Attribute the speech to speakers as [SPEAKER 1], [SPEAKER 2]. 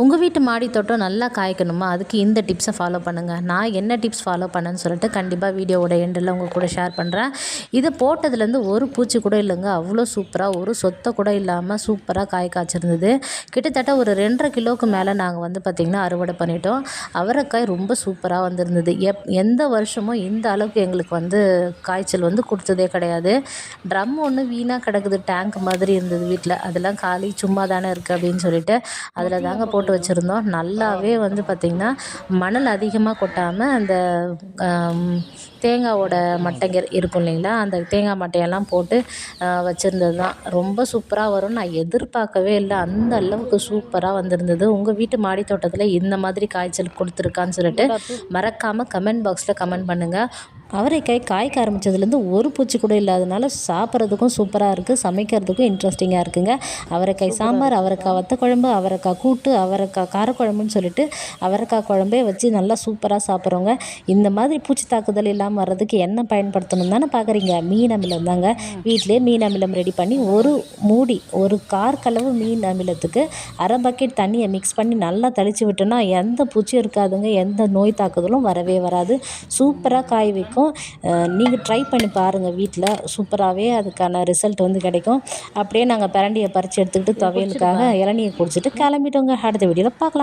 [SPEAKER 1] உங்கள் வீட்டு மாடி தோட்டம் நல்லா காய்க்கணுமா? அதுக்கு இந்த டிப்ஸை ஃபாலோ பண்ணுங்கள் நான் என்ன டிப்ஸ் ஃபாலோ பண்ணேன்னு சொல்லிட்டு கண்டிப்பாக வீடியோவோட எண்டில் உங்கள் கூட ஷேர் பண்ணுறேன் இது போட்டதுலேருந்து ஒரு பூச்சி கூட இல்லைங்க. அவ்வளோ சூப்பராக ஒரு சொத்தை கூட இல்லாமல் சூப்பராக காய் காய்ச்சிருந்தது. கிட்டத்தட்ட ஒரு ரெண்டரை கிலோவுக்கு மேலே நாங்கள் வந்து பார்த்திங்கன்னா அறுவடை பண்ணிட்டோம். அவரைக்காய் ரொம்ப சூப்பராக வந்திருந்தது. எப் எந்த வருஷமும் இந்த அளவுக்கு எங்களுக்கு வந்து காய்ச்சல் வந்து கொடுத்ததே கிடையாது. ட்ரம் ஒன்று வீணாக கிடக்குது. டேங்க் மாதிரி இருந்தது வீட்டில் அதெல்லாம் காலி சும்மா தானே இருக்குது அப்படின்னு சொல்லிட்டு அதில் தாங்க போட்டு வச்சுருந்தோம். நல்லாவே வந்து பார்த்திங்கன்னா மணல் அதிகமாக கொட்டாமல் அந்த தேங்காவோட மட்டைங்க இருக்கும் இல்லைங்களா? அந்த தேங்காய் மட்டையெல்லாம் போட்டு வச்சுருந்தது தான் ரொம்ப சூப்பராக வரும்னு நான் எதிர்பார்க்கவே இல்லை. அந்த அளவுக்கு சூப்பராக வந்திருந்தது. உங்கள் வீட்டு மாடி தோட்டத்தில் இந்த மாதிரி காய்ச்சல் கொடுத்துருக்கான்னு சொல்லிட்டு மறக்காமல் கமெண்ட் பாக்ஸில் கமெண்ட் பண்ணுங்கள் அவரைக்காய் காய்க்க ஆரம்பித்ததுலேருந்து ஒரு பூச்சி கூட இல்லாதனால சாப்பிட்றதுக்கும் சூப்பராக இருக்குது சமைக்கிறதுக்கும் இன்ட்ரெஸ்டிங்காக இருக்குங்க. அவரைக்காய் சாம்பார் அவரைக்காய் வத்த குழம்பு அவரைக்காய் கூட்டு அவரைக்காய் காரக்குழம்புன்னு சொல்லிட்டு அவரைக்காய் குழம்பே வச்சு நல்லா சூப்பராக சாப்பிட்றவங்க இந்த மாதிரி பூச்சி தாக்குதல் இல்லாமல் வர்றதுக்கு என்ன பயன்படுத்தணும் தானே பார்க்குறீங்க மீன் அமிலம் தாங்க. வீட்டிலே மீன் அமிலம் ரெடி பண்ணி ஒரு மூடி ஒரு கார் கலவு மீன் அமிலத்துக்கு அரை பக்கெட் தண்ணியை மிக்ஸ் பண்ணி நல்லா தெளித்து விட்டோன்னா எந்த பூச்சியும் இருக்காதுங்க. எந்த நோய் தாக்குதலும் வரவே வராது. சூப்பராக காய் வைக்கும். நீங்கள் ட்ரை பண்ணி பாருங்கள் வீட்டில் சூப்பராகவே அதுக்கான ரிசல்ட் வந்து கிடைக்கும். அப்படியே நாங்கள் பிரண்டியை பறித்து எடுத்துக்கிட்டு துவையலுக்காக இளநியை குடிச்சிட்டு கிளம்பிட்டோங்க. அடுத்த வீடியோவில் பார்க்கலாம்